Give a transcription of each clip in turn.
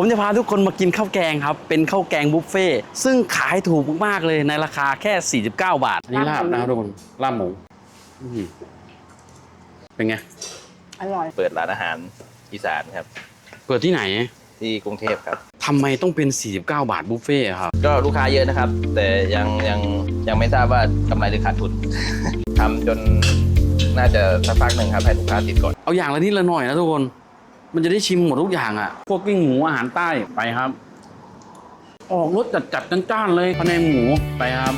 ผมจะพาทุกคนมากินข้าวแกงครับ เป็นข้าวแกงบุฟเฟ่ต์ซึ่งขายถูกมากๆเลยในราคาแค่ 49 บาท อันนี้ลาบนะครับทุกคนลาบหมูอื้อหือเป็นไง อร่อย เปิดร้านอาหารอีสานครับ เปิดที่ไหนที่กรุงเทพครับ ทำไมต้องเป็น 49 บาทบุฟเฟ่ต์อะครับ ก็ลูกค้าเยอะนะครับ แต่ยังยังยังไม่ทราบว่ากำไรหรือขาดทุน ทำจนน่าจะสักพักหนึ่งครับให้ลูกค้าติดก่อน เอาอย่างละนิดละหน่อยนะทุกคน มันจะได้ชิมหมดทุกอย่างอะ่ะพวกกิ้งหมูอาหารใต้ไปครับ ออกรสจัดจัดจ้านๆเลยพะแนงหมูไปครับ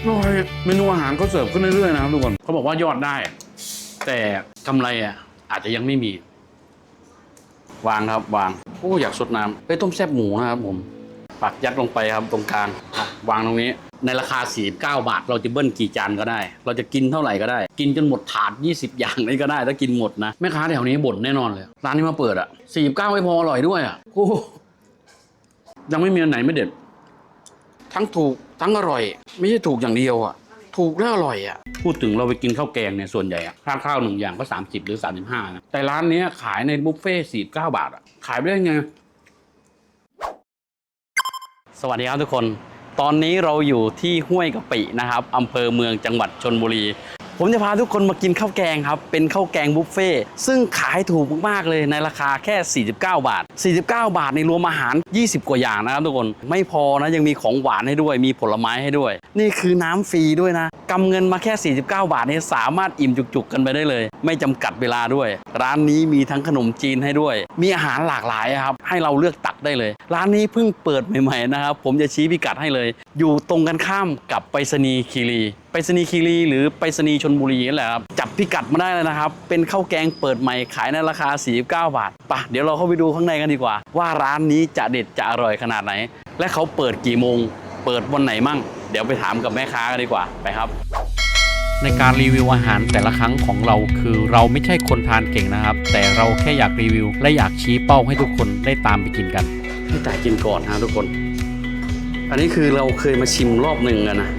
อร่อยเมนูอาหารเขาเสิร์ฟขึ้นเรื่อยๆนะครับทุกคนเขาบอกว่ายอดได้ แต่กำไรอะ อาจจะยังไม่มี วางครับวางโอ้อยากสดน้ำไปต้มแซ่บหมูนะครับผมปักยัดลงไปครับตรงกลางวางตรงนี้ในราคา 49 บาท เราจะเบิ้ลกี่จานก็ได้ เราจะกินเท่าไหร่ก็ได้ กินจนหมดถาด 20 อย่างนี้ก็ได้ ถ้ากินหมดนะ แม่ค้าแถวนี้บ่นแน่นอนเลย ร้านนี้มาเปิดอะ 49 ไม่พออร่อยด้วยอะโอ้ยังไม่มีอันไหนไม่เด็ด ทั้งถูกทั้งอร่อย ไม่ใช่ถูกอย่างเดียวอะ ถูกและอร่อยอะ พูดถึงเราไปกินข้าวแกงเนี่ยส่วนใหญ่อะค่าข้าวหนึ่งอย่างก็ 30 หรือ 35นะ แต่ร้านนี้ขายในบุฟเฟ่49 บาทอะ ขายไปได้ไง สวัสดีครับทุกคน ตอนนี้เราอยู่ที่ห้วยกะปินะครับอำเภอเมืองจังหวัดชนบุรี ผมจะพาทุกคนมากินข้าวแกงครับ เป็นข้าวแกงบุฟเฟ่ต์ซึ่งขายถูกมากๆเลยในราคาแค่ 49 บาท 49 บาทในรวมอาหาร 20 กว่าอย่างนะครับทุกคนไม่พอนะยังมีของหวานให้ด้วย มีผลไม้ให้ด้วย นี่คือน้ำฟรีด้วยนะกำเงินมาแค่ 49 บาทเนี่ยสามารถอิ่มจุกๆกันไปได้เลย ไม่จำกัดเวลาด้วย ร้านนี้มีทั้งขนมจีนให้ด้วย มีอาหารหลากหลายครับ ให้เราเลือกตักได้เลย ร้านนี้เพิ่งเปิดใหม่ๆนะครับผมจะชี้พิกัดให้เลย อยู่ตรงกันข้ามกับไปรษณีย์คีรีไปรษณีย์คีรีหรือไปรษณีย์ชนบุรีนั่นแหละครับจับพิกัดมาได้เลยนะครับ เป็นข้าวแกงเปิดใหม่ขายในราคา 49 บาทปะเดี๋ยวเราเข้าไปดูข้างในกันดีกว่า ว่าร้านนี้จะเด็ดจะอร่อยขนาดไหน และเขาเปิดกี่โมง เปิดวันไหนมั่ง เดี๋ยวไปถามกับแม่ค้ากันดีกว่าไปครับ ในการรีวิวอาหารแต่ละครั้งของเราคือเราไม่ใช่คนทานเก่งนะครับ แต่เราแค่อยากรีวิว และอยากชี้เป้าให้ทุกคนได้ตามไปกินกันให้แต่กินก่อนนะทุกคน อันนี้คือเราเคยมาชิมรอบหนึ่งกันนะ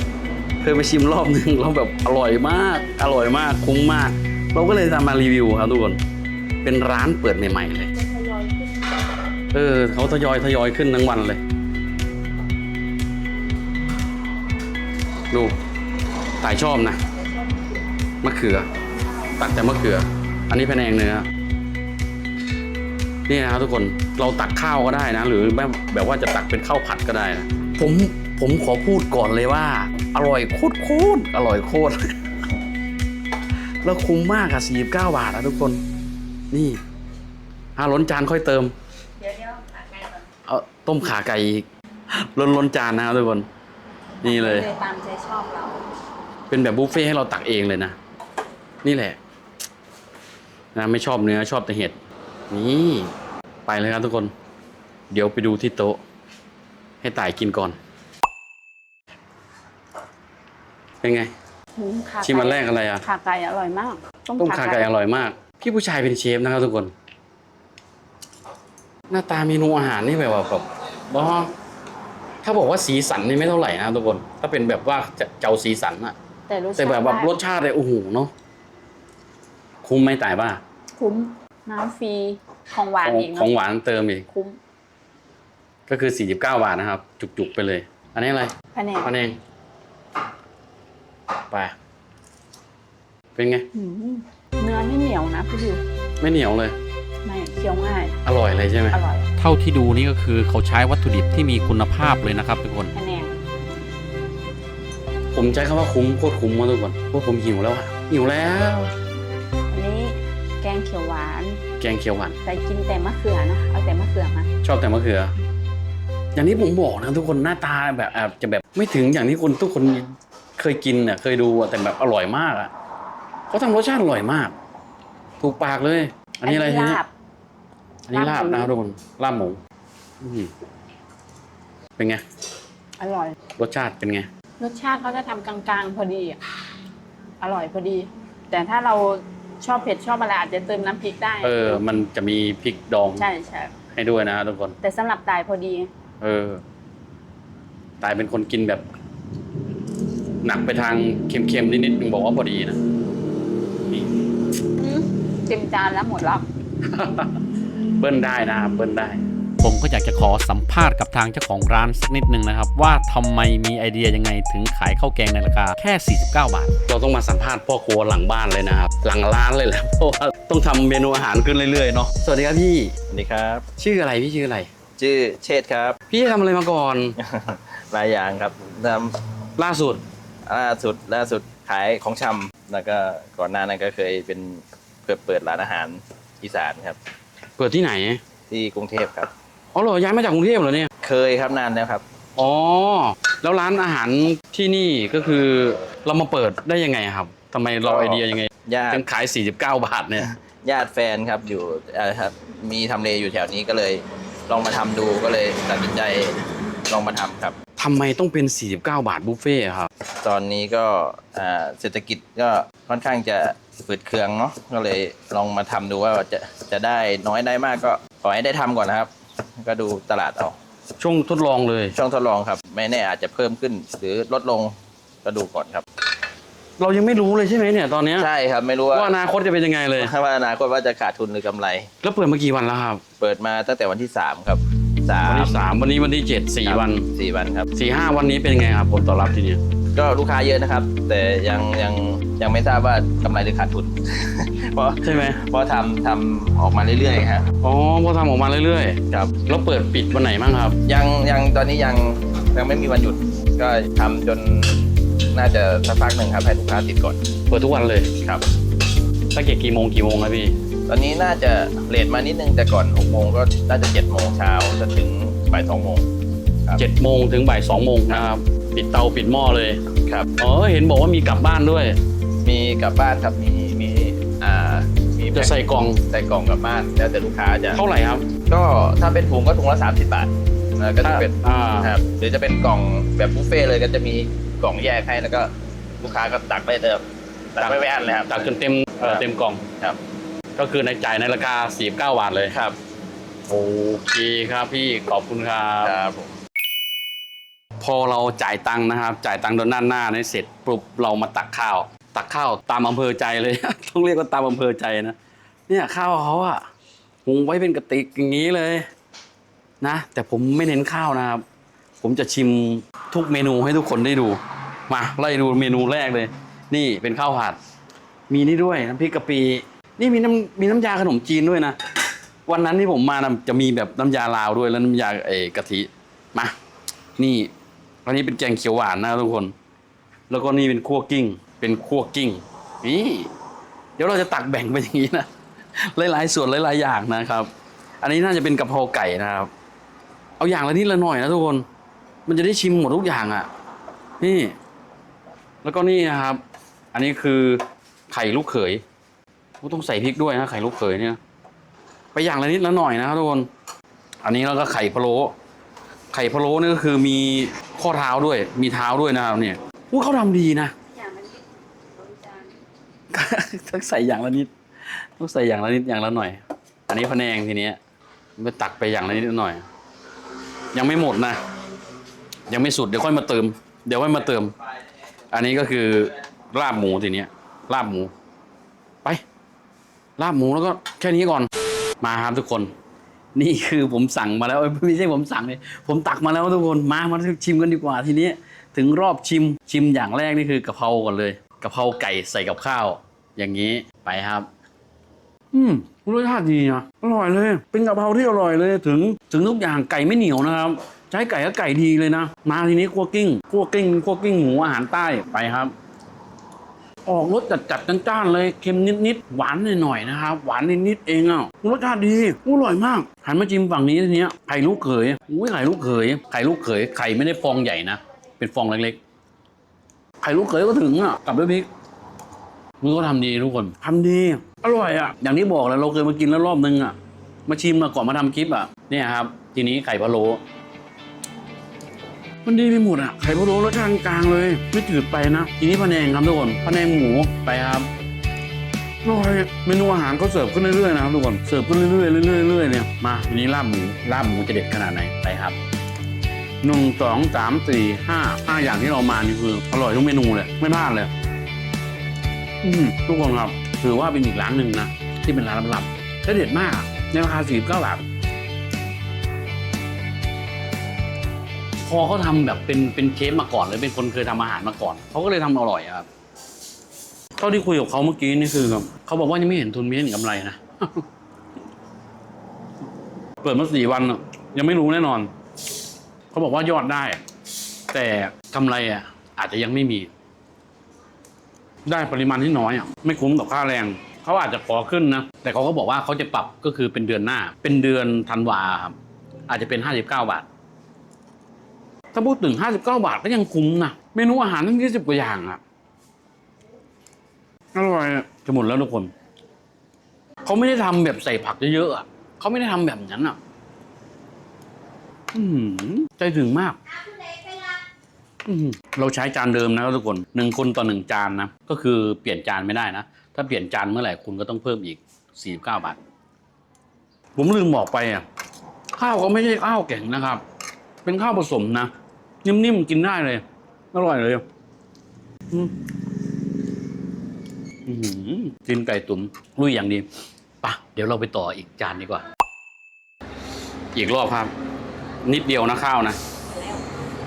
เคยไปชิมรอบหนึ่งเราแบบอร่อยมาก อร่อยมากคุ้มมาก เราก็เลยทำมารีวิวครับทุกคนเป็นร้านเปิดใหม่ ๆ เลยเออเขาทยอยทยอยขึ้นทั้งวันเลย ดูตายชอบนะ มะเขือ ตักแต่มะเขือ อันนี้แผนงเนื้อนี่นะครับทุกคนเราตักข้าวก็ได้นะ หรือแบบแบบว่าจะตักเป็นข้าวผัดก็ได้นะผมผมขอพูดก่อนเลยว่า อร่อยโคตรโคตรอร่อยโคตรแล้วคุ้มมากอะ49บาทนะทุกคน นี่ห้าล้นจานค่อยเติม เดี๋ยวเดี๋ยวขาไก่ก่อนเอาต้มขาไก่อีกล้นล้นจานนะครับทุกคน นี่เลย ตามใจชอบเรา เป็นแบบบุฟเฟ่ต์ให้เราตักเองเลยนะ นี่แหละนะไม่ชอบเนื้อชอบแต่เห็ด นี่ ไปเลยครับทุกคน เดี๋ยวไปดูที่โต๊ะ ให้ต่ายกินก่อน เป็นไงหืขาชิมอันแรกอะไรอะ ขาไก่อร่อยมาก ต้มขาไก่อร่อยมาก พี่ผู้ชายเป็นเชฟนะครับทุกคน หน้าตาเมนูอาหารนี่แบบว่าแบบบอถ้าบอกว่าสีสันนี่ไม่เท่าไหร่นะทุกคน ถ้าเป็นแบบว่าจะเจ้าสีสันอะแต่รสชาติแต่แบบแบบได้รสชาติเลยโอ้โหเนาะ คุ้มไหมตายป่ะคุ้มน้ำฟรีของหวานอีกขเนาะองหวานเติมอีก คุ้มก็คือ 49 บาทนะครับ จุกๆไปเลย อันนี้อะไรแผนกพะแนงไปเป็นไงหืมเนื้อไม่เหนียวนะพี่ดิวไม่เหนียวเลย ไม่เคี้ยวง่าย อร่อยเลยใช่ไหม อร่อยเท่าที่ดูนี่ก็คือเขาใช้วัตถุดิบที่มีคุณภาพเลยนะครับทุกคน แผนกผมใช้คำว่าคุ้มโคตรคุ้มมากทุกคนเพราะผมหิวแล้วอะหิวแล้วอันนี้ แกงเขียวหวาน แกงเขียวหวาน แต่กินแต่มะเขือนะ เอาแต่มะเขือมา ชอบแต่มะเขือ อย่างที่ผมบอกนะทุกคนหน้าตาแบบอาจจะแบบไม่ถึงอย่างที่คนทุกคนเคยกินเนี่ยเคยดูอะแต่แบบอร่อยมากอะเขาทำรสชาติอร่อยมาก ถูกปากเลย อันนี้อะไรทีนี้ลาบ อันนี้ลาบลาบหมูนะครับทุกคนลาบหมูอื้อหือเป็นไงอร่อย รสชาติเป็นไง รสชาติเขาจะทำกลางๆ พอดีอะอร่อยพอดี แต่ถ้าเรา ชอบเผ็ดชอบอะไรอาจจะเติมน้ำพริกได้เออ มันจะมีพริกดองใช่ใช่ให้ด้วยนะทุกคน แต่สำหรับตายพอดี เออ ตายเป็นคนกินแบบ หนักไปทางเค็มๆนิดๆนึงบอกว่าพอดีนะนี่อืมเต็มจานแล้วหมดแล้ว เบิ้ลได้นะครับเบิ้ลได้ ผมก็อยากจะขอสัมภาษณ์กับทางเจ้าของร้านสักนิดนึงนะครับ ว่าทำไมมีไอเดียยังไงถึงขายข้าวแกงในราคาแค่ 49 บาท เราต้องมาสัมภาษณ์พ่อครัวหลังบ้านเลยนะครับหลังร้านเลยแหละเพราะว่าต้องทำเมนูอาหารขึ้นเรื่อยๆเนาะสวัสดีครับพี่สวัสดีครับ ชื่ออะไรพี่ชื่ออะไร ชื่อเชษฐ์ครับ พี่ทำอะไรมาก่อนหลายอย่างครับทล่าสุดำล่าสุดล่าสุดขายของชำแล้วก็ก่อนหน้านั้นก็เคยเป็นเปิดเปิดร้านอาหารอีสานครับ เปิดที่ไหนที่กรุงเทพครับ อ๋อเหรอย้ายมาจากกรุงเทพเหรอเนี่ย เคยครับนานแล้วครับ อ๋อ แล้วร้านอาหารที่นี่ก็คือเรามาเปิดได้ยังไงครับทำไมเราก็ไอเดียยังไงญาถึติงขาย 49 บาทเนี่ย ญาติแฟนครับอยู่เอ่อครับมีทำเลอยู่แถวนี้ก็เลย ลองมาทำดูก็เลยตัดสินใจลองมาทำครับ ทำไมต้องเป็น 49 บาทบุฟเฟ่ต์อะครับ ตอนนี้ก็อ่าเศรษฐกิจก็ค่อนข้างจะฝืดเคืองเนาะก็เลยลองมาทำดูว่าจะจะได้น้อยได้มากก็ขอให้ได้ทำก่อนนะครับ ก็ดูตลาดเอาช่วงทดลองเลย ช่องทดลองครับ ไม่แน่อาจจะเพิ่มขึ้น หรือลดลงก็ดูก่อนครับ เรายังไม่รู้เลยใช่ไหมเนี่ยตอนเนี้ยใช่ครับไม่รู้ว่าว่าอนาคตจะเป็นยังไงเลย ว่าอนาคตว่าจะขาดทุนหรือกำไร แล้วเปิดมากี่วันแล้วครับเปิดมาตั้งแต่วันที่สามครับสามวันที่สามวันนี้วันที่เจ็ดสี่วันสี่วันครับสี่ห้าวันนี้เป็นยังไงครับผลตอบรับทีเนี้ย ก็ลูกค้าเยอะนะครับ แต่ยังยังยังไม่ทราบว่ากำไรหรือขาดทุน เพราะใช่ไหมเพราะทำทำออกมาเรื่อยๆครับอ๋อพอทำออกมาเรื่อยครับๆ แล้วเปิดปิดวันไหนบ้างครับ ยังยังตอนนี้ยังยังไม่มีวันหยุด ก็ทำจนน่าจะสักพักหนึ่งครับให้ลูกค้าติดก่อนเปิดทุกวันเลยครับ ตั้งแต่กี่โมงกี่โมงครับพี่ตอนนี้น่าจะเลทมานิดนึงแต่ก่อน6โมงก็น่าจะ7โมงเช้าจะถึงบ่าย2โมง ครับ เจ็ดโมงถึงบ่ายสองโมงนะครับ ปิดเตาปิดหม้อเลยครับ อ๋อเห็นบอกว่ามีกลับบ้านด้วย มีกลับบ้านครับมีมีอ่ามีจะใส่กล่องใส่กล่องกลับบ้านแล้วแต่ลูกค้าจะเท่าไหร่ครับ ก็ถ้าเป็นถุงก็ถุงละ30 บาทแล้วก็จะเป็นอ่าครับหรือจะเป็นกล่องแบบบุฟเฟ่ต์เลยก็จะมีกล่องแยกให้แล้วก็ลูกค้าก็ตักได้เดิมตักไม่ไม่อั้นเลยครับตักจนเต็มเอ่อเต็มกล่องครับ ก็คือในจ่ายในราคา49บาทเลยครับ โอเคครับพี่ขอบคุณครับครับผม พอเราจ่ายตังค์นะครับ จ่ายตังค์โดนด้านหน้านี่เสร็จปุ๊บเรามาตักข้าว ตักข้าวตามอำเภอใจเลย ต้องเรียกว่าตามอำเภอใจนะเนี่ยข้าวเขาอะหุงไว้เป็นกระติกอย่างนี้เลยนะ แต่ผมไม่เน้นข้าวนะครับ ผมจะชิมทุกเมนูให้ทุกคนได้ดูมาไล่ดูเมนูแรกเลย นี่เป็นข้าวผัด มีนี่ด้วยน้ำพริกกะปินี่มีน้ำมีน้ำยาขนมจีนด้วยนะ วันนั้นที่ผมมานะจะมีแบบน้ำยาลาวด้วยแล้วน้ำยาเอกะทิมานี่ อันนี้เป็นแกงเขียวหวานนะทุกคน แล้วก็นี่เป็นคั่วกิ้ง เป็นคั่วกิ้ง นี่ เดี๋ยวเราจะตักแบ่งไปอย่างนี้นะ หลายๆส่วนหลายๆอย่างนะครับ อันนี้น่าจะเป็นกะเพราไก่นะครับ เอาอย่างละนิดละหน่อยนะทุกคน มันจะได้ชิมหมดทุกอย่างอะ นี่ แล้วก็นี่นะครับ อันนี้คือไข่ลูกเขยต้องใส่พริกด้วยนะไข่ลูกเขยเนี่ย ไปอย่างละนิดละหน่อยนะครับทุกคน อันนี้แล้วก็ไข่พะโล้ ไข่พะโล้นี่ก็คือมีข้อเท้าด้วย มีเท้าด้วยนะครับเนี่ยพูดเขาทำดีนะต้องใส่อย่างละนิดต้องใส่อย่างละนิดอย่างละหน่อย อันนี้พะแนงทีเนี้ยไปตักไปอย่างละนิดละหน่อย ยังไม่หมดนะ ยังไม่สุดเดี๋ยวค่อยมาเติม เดี๋ยวค่อยมาเติม อันนี้ก็คือลาบหมูทีเนี้ยลาบหมู ไป ลาบหมูแล้วก็แค่นี้ก่อนมาครับทุกคน นี่คือผมสั่งมาแล้วไม่ใช่ผมสั่งเลยผมตักมาแล้วทุกคนมามาชิมกันดีกว่าทีนี้ถึงรอบชิมชิมอย่างแรกนี่คือกะเพราก่อนเลยกะเพราไก่ใส่กับข้าว อย่างนี้ไปครับ อืมรสชาติดีนะอร่อยเลย เป็นกะเพราที่อร่อยเลยถึง ถึงทุกอย่างไก่ไม่เหนียวนะครับ ใช้ไก่ก็ไก่ดีเลยนะ มาทีนี้คั่วกิ้งคั่วกิ้งคั่วกิ้งหมูอาหารใต้ไปครับ ออกรสจัดๆจ้านๆเลยเค็มนิดๆหวานหน่อยๆนะครับ หวานนิดๆเองอะรสชาติดีอร่อยมากหันมาจิ้มฝั่งนี้ทีเนี้ยไข่ลูกเขยอุ้ยไข่ลูกเขยไข่ลูกเขยไข่ไม่ได้ฟองใหญ่นะเป็นฟองเล็กๆไข่ลูกเขยก็ถึงอะกับด้วยพริกมือก็ทำดีทุกคนทำดี อร่อยอะ อย่างที่บอกแล้วเราเคยมากินแล้วรอบนึงอะ มาชิมมาก่อนมาทำคลิปอะ เนี่ยครับ ทีนี้ไข่พะโล้ มันดีไปหมดอะ ไข่พะโล้รสชาติกลางๆเลย ไม่จืดไปนะทีนี้พะแนงครับทุกคนพะแนงหมูไปครับอร่อยเมนูอาหารเขาเสิร์ฟขึ้นเรื่อยๆนะครับทุกคนเสิร์ฟขึ้นเรื่อยๆเรื่อยๆเรื่อยๆเนี่ยมาทีนี้ลาบหมูลาบหมูจะเด็ดขนาดไหนไปครับหนึ่งสองสามสี่ห้าห้าอย่างที่เรามานี่คืออร่อยทุกเมนูเลยไม่พลาดเลยอืมทุกคนครับถือว่าเป็นอีกร้านหนึ่งนะที่เป็นร้านลับๆและเด็ดมากในราคาสี่เก้าบาท พอเขาทำแบบเป็นเป็นเชฟมาก่อนหรือเป็นคนเคยทำอาหารมาก่อน เขาก็เลยทำอร่อยอะครับเท่าที่คุยกับเขาเมื่อกี้นี่คือแบบเขาบอกว่ายังไม่เห็นทุนไม่เห็นกำไรนะ เปิดมาสี่วันอะยังไม่รู้แน่นอน เขาบอกว่ายอดได้ แต่กำไรอะอาจจะยังไม่มี ได้ปริมาณที่น้อยอะไม่คุ้มกับค่าแรง เขาอาจจะขอขึ้นนะ แต่เขาก็บอกว่าเขาจะปรับก็คือเป็นเดือนหน้า เป็นเดือนธันวาครับอาจจะเป็นห้าสิบเก้าบาท ถ้าพูดถึงห้าสิบเก้าบาทก็ยังคุ้มนะ เมนูอาหารทั้งยี่สิบกว่าอย่างอะอร่อยอะจะหมดแล้วทุกคน เขาไม่ได้ทำแบบใส่ผักเยอะๆอะเขาไม่ได้ทำแบบนั้นอะอืมใจถึงมากอืมเราใช้จานเดิมนะครับทุกคนหนึ่งคนต่อหนึ่งจานนะ ก็คือเปลี่ยนจานไม่ได้นะ ถ้าเปลี่ยนจานเมื่อไหร่คุณก็ต้องเพิ่มอีกสี่สิบเก้าบาท ผมลืมบอกไปอะข้าวก็ไม่ใช่ข้าวแข็งนะครับ เป็นข้าวผสมนะ นิ่มๆกินได้เลย อร่อยเลยกินไก่ตุ๋นลุยอย่างดีปะเดี๋ยวเราไปต่ออีกจานดีกว่า อีกรอบครับ นิดเดียวนะข้าวนะ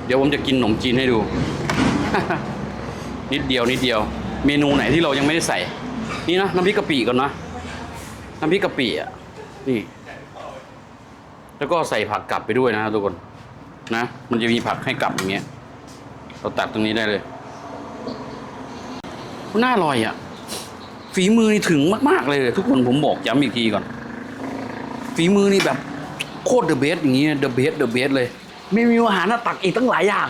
เดี๋ยวผมจะกินขนมจีนให้ดู นิดเดียวนิดเดียว เมนูไหนที่เรายังไม่ได้ใส่ นี่นะน้ำพริกกะปิก่อนนะน้ำพริกกะปิอะนี่ แล้วก็ใส่ผักกลับไปด้วยนะทุกคน นะ มันจะมีผักให้กลับอย่างเงี้ย เราตัดตรงนี้ได้เลยน่าอร่อยอะ ฝีมือนี่ถึงมาก ๆ เลยทุกคนผมบอกย้ำอีกทีก่อน ฝีมือนี่แบบโคตรเดอะเบสอย่างเงี้ยเดอะเบสเดอะเบสเลย มีมีอาหารน่ะตักอีกตั้งหลายอย่าง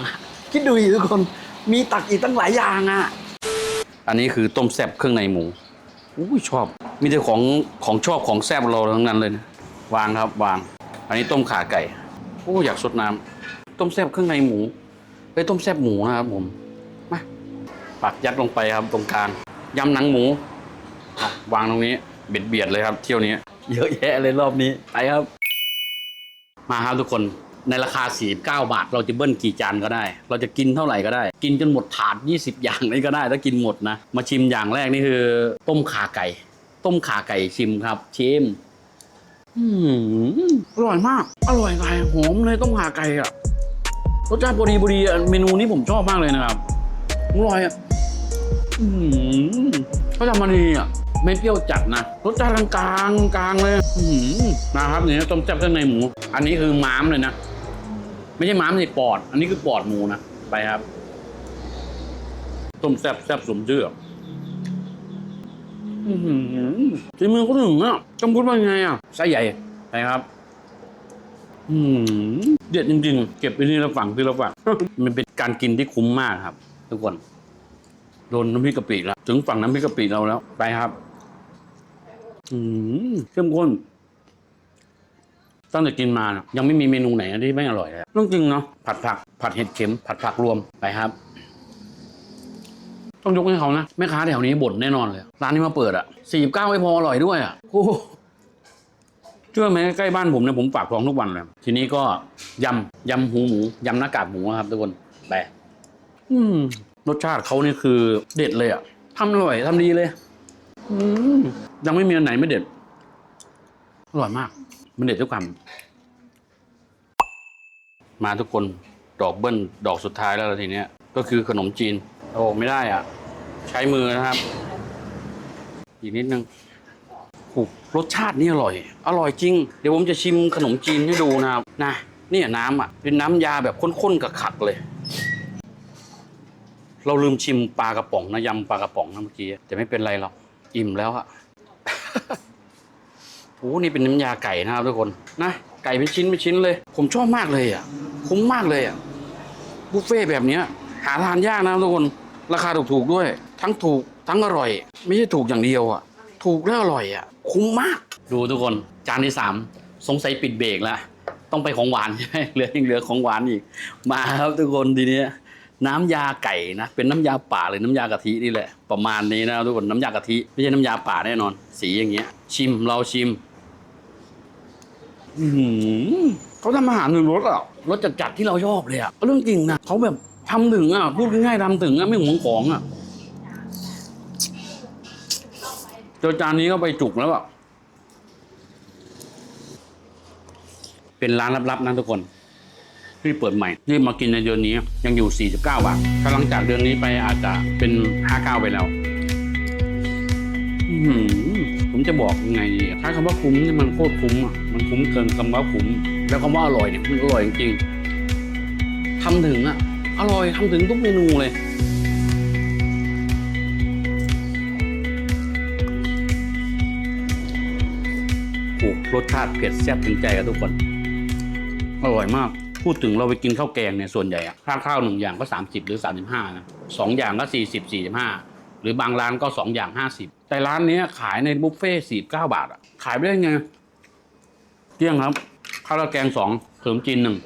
คิดดูดิทุกคนมีตักอีกตั้งหลายอย่างอะ อันนี้คือต้มแซ่บเครื่องในหมูอุ้ยชอบ มีแต่ของของชอบของแซ่บเราทั้งนั้นเลยนะวางครับวาง อันนี้ต้มขาไก่ อ้อยากสดน้ำต้มแซ่บเครื่องในหมูไปต้มแซ่บหมูนะครับผมมาปักยัดลงไปครับตรงกลางยำหนังหมูอะวางตรงนี้เบียดเบียดๆเลยครับ เที่ยวนี้ เยอะแยะเลยรอบนี้ไปครับ มาครับทุกคนในราคา 49 บาท เราจะเบิ้ลกี่จานก็ได้ เราจะกินเท่าไหร่ก็ได้ กินจนหมดถาด 20 อย่างนี่ก็ได้ ถ้ากินหมดนะ มาชิมอย่างแรกนี่คือ ต้มขาไก่ ต้มขาไก่ชิมครับ ชิม อืมอร่อยมาก อร่อยไก่หอมเลยต้มขาไก่อะรสชาติพอดีพอดีเมนูนี้ผมชอบมากเลยนะครับอร่อยอะอืมเขาทำมาดีอะไม่เปรี้ยวจัดนะรสชาติกลางกลางกลางเลยอืมนะครับนี่ต้มแซ่บเครื่องในหมู อันนี้คือม้ามเลยนะ ไม่ใช่ม้ามนี่ปอด อันนี้คือปอดหมูนะ ไปครับ ต้มแซ่บแซ่บสมชื่อ ฝีมือก็ถึงอะจำพูดว่าไงอะไส้ใหญ่ไปครับอืมเด็ดจริงๆ เก็บไปที่ละฝั่งที่ละฝั่งมันเป็นการกินที่คุ้มมากครับ ทุกคน โดนน้ำพริกกะปิแล้ว ถึงฝั่งน้ำพริกกะปิเราแล้ว ไปครับ อืมเข้มข้นตั้งแต่กินมานะยังไม่มีเมนูไหนที่ไม่อร่อยเลยเรื่องจริงเนาะผัดผัก ผัดเห็ดเข็ม ผัดผักรวมไปครับ ต้องยกให้เขานะแม่ค้าแถวนี้บ่นแน่นอนเลยร้านนี้มาเปิดอะสี่เก้าไม่พออร่อยด้วยอะโอ้โหเชื่อไหมใกล้บ้านผมเนี่ยผมฝากท้องทุกวันเลยทีนี้ก็ยำยำหูหมูยำหน้ากากหมูครับทุกคนไปอืมรสชาติเขานี่คือเด็ดเลยอะทำอร่อยทำดีเลยอืมยังไม่มีอันไหนไม่เด็ด อร่อยมาก มันเด็ดทุกคำมาทุกคนดอกเบิ้ลดอกสุดท้ายแล้วทีเนี้ย ก็คือขนมจีน โอ้ไม่ได้อะ ใช้มือนะครับ อีกนิดนึงโอ้รสชาตินี่อร่อย อร่อยจริง เดี๋ยวผมจะชิมขนมจีนให้ดูนะครับนะเนี่ยน้ำอะ เป็นน้ำยาแบบข้นๆกับขักเลย เราลืมชิมปลากระป๋องนะยำปลากระป๋องนะเมื่อกี้แต่ไม่เป็นไรหรอกอิ่มแล้วอะโอ้นี่เป็นน้ำยาไก่นะครับทุกคนนะไก่เป็นชิ้นเป็นชิ้นเลย ผมชอบมากเลยอะ คุ้มมากเลยอะบุฟเฟ่แบบเนี้ย หาทานยากนะทุกคน ราคาถูกๆด้วย ทั้งถูกทั้งอร่อย ไม่ใช่ถูกอย่างเดียวอะ ถูกแล้วอร่อยอะ คุ้มมาก ดูทุกคนจานที่สามสงสัยปิดเบรกแล้วต้องไปของหวานใช่ไหมเหลือยังเหลือของหวานอีก มาครับทุกคนทีนี้น้ำยาไก่นะ เป็นน้ำยาป่าหรือน้ำยากะทินี่แหละ ประมาณนี้นะทุกคนน้ำยากะทิไม่ใช่น้ำยาป่าแน่นอน สีอย่างเงี้ย ชิมเราชิมอือหือเขาทำอาหารถึงรสอะรสจัดๆที่เราชอบเลยอะเรื่องจริงนะเขาแบบ ทำถึงอะ พูดง่ายๆทำถึงอะ ไม่หวงของอะเจอจานนี้ก็ไปจุกแล้วอะ เป็นร้านลับๆนะทุกคนที่เปิดใหม่รีบมากินในเดือนนี้ ยังอยู่ 49 บาทถ้าหลังจากเดือนนี้ไปอาจจะเป็น 59 ไปแล้วผมจะบอกยังไงดีอะใช้คำว่าคุ้มนี่มันโคตรคุ้มอะมันคุ้มเกินคำว่าคุ้ม แล้วคำว่าอร่อยเนี่ยมันอร่อยจริงๆทำถึงอะ อร่อยทำถึงทุกเมนูเลย โอ้รสชาติเผ็ดแซ่บถึงใจกับทุกคน อร่อยมาก พูดถึงเราไปกินข้าวแกงเนี่ย ส่วนใหญ่อะค่าข้าวหนึ่งอย่างก็ 30 หรือ 35นะสองอย่างก็ 40 45 หรือบางร้านก็ 2 อย่าง 50 แต่ร้านนี้ขายในบุฟเฟ่ต์49 บาทอะขายไปได้ไงเกี้ยงครับข้าวราดแกงสองขนมจีนหนึ่ง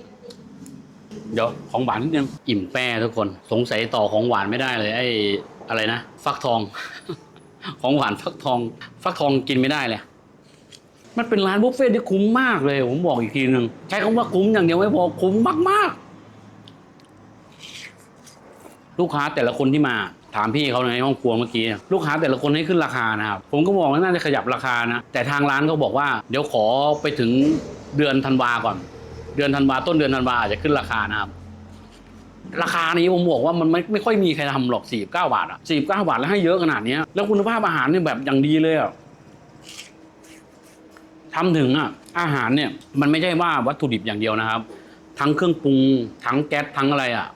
เดี๋ยวของหวานนิดนึงอิ่มแป้ทุกคน สงสัยต่อของหวานไม่ได้เลยไอ้อะไรนะฟักทอง ของหวานฟักทอง ฟักทองกินไม่ได้เลยมันเป็นร้านบุฟเฟ่ต์ที่คุ้มมากเลย ผมบอกอีกทีหนึ่งใช้คำว่าคุ้มอย่างเดียวไม่พอคุ้มมากๆ ลูกค้าแต่ละคนที่มาถามพี่เขาในห้องครัวเมื่อกี้ลูกค้าแต่ละคนให้ขึ้นราคานะครับผมก็บอกว่าน่าจะขยับราคานะแต่ทางร้านก็บอกว่า เดี๋ยวขอไปถึงเดือนธันวาก่อน เดือนธันวาต้นเดือนธันวาอาจจะขึ้นราคานะครับ ราคานี้ผมบอกว่ามันไม่ไม่ค่อยมีใครทำหรอก49บเก้าบาทอะ49บาทแล้วให้เยอะขนาดเนี้ยแล้วคุณภาพอาหารเนี่ยแบบอย่างดีเลยอะทำถึงอะอาหารเนี่ยมันไม่ใช่ว่าวัตถุดิบอย่างเดียวนะครับ ทั้งเครื่องปรุงทั้งแก๊สทั้งอะไรอะ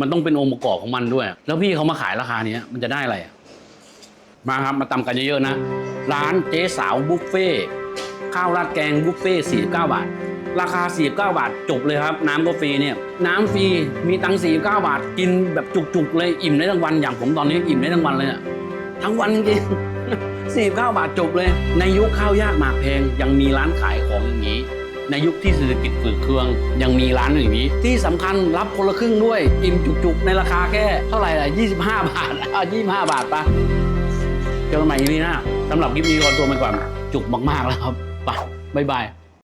มันต้องเป็นองค์ประกอบของมันด้วย แล้วพี่เขามาขายราคาเนี้ยมันจะได้อะไรอะมาครับมาตำกันเยอะๆนะ ร้านเจ๊สาวบุฟเฟ่ข้าวราดแกงบุฟเฟ่49 บาท ราคา 49 บาทจบเลยครับ น้ำก็ฟรีเนี่ย น้ำฟรีมีตังค์49 บาท กินแบบจุกๆเลยอิ่มได้ทั้งวันอย่างผมตอนนี้อิ่มได้ทั้งวันเลยอะทั้งวันจริง49 บาทจบเลย ในยุคข้าวยากหมากแพงยังมีร้านขายของอย่างนี้ในยุคที่เศรษฐกิจฝืดเคือง ยังมีร้านอย่างนี้ ที่สำคัญรับคนละครึ่งด้วย อิ่มจุกๆ ในราคาแค่เท่าไหร่ล่ะ25 บาทอะ25 บาทปะเจอกันใหม่ทีนี้นะสำหรับคลิปนี้ขอตัวไปก่อน จุกมากๆแล้วครับไปบ๊ายบาย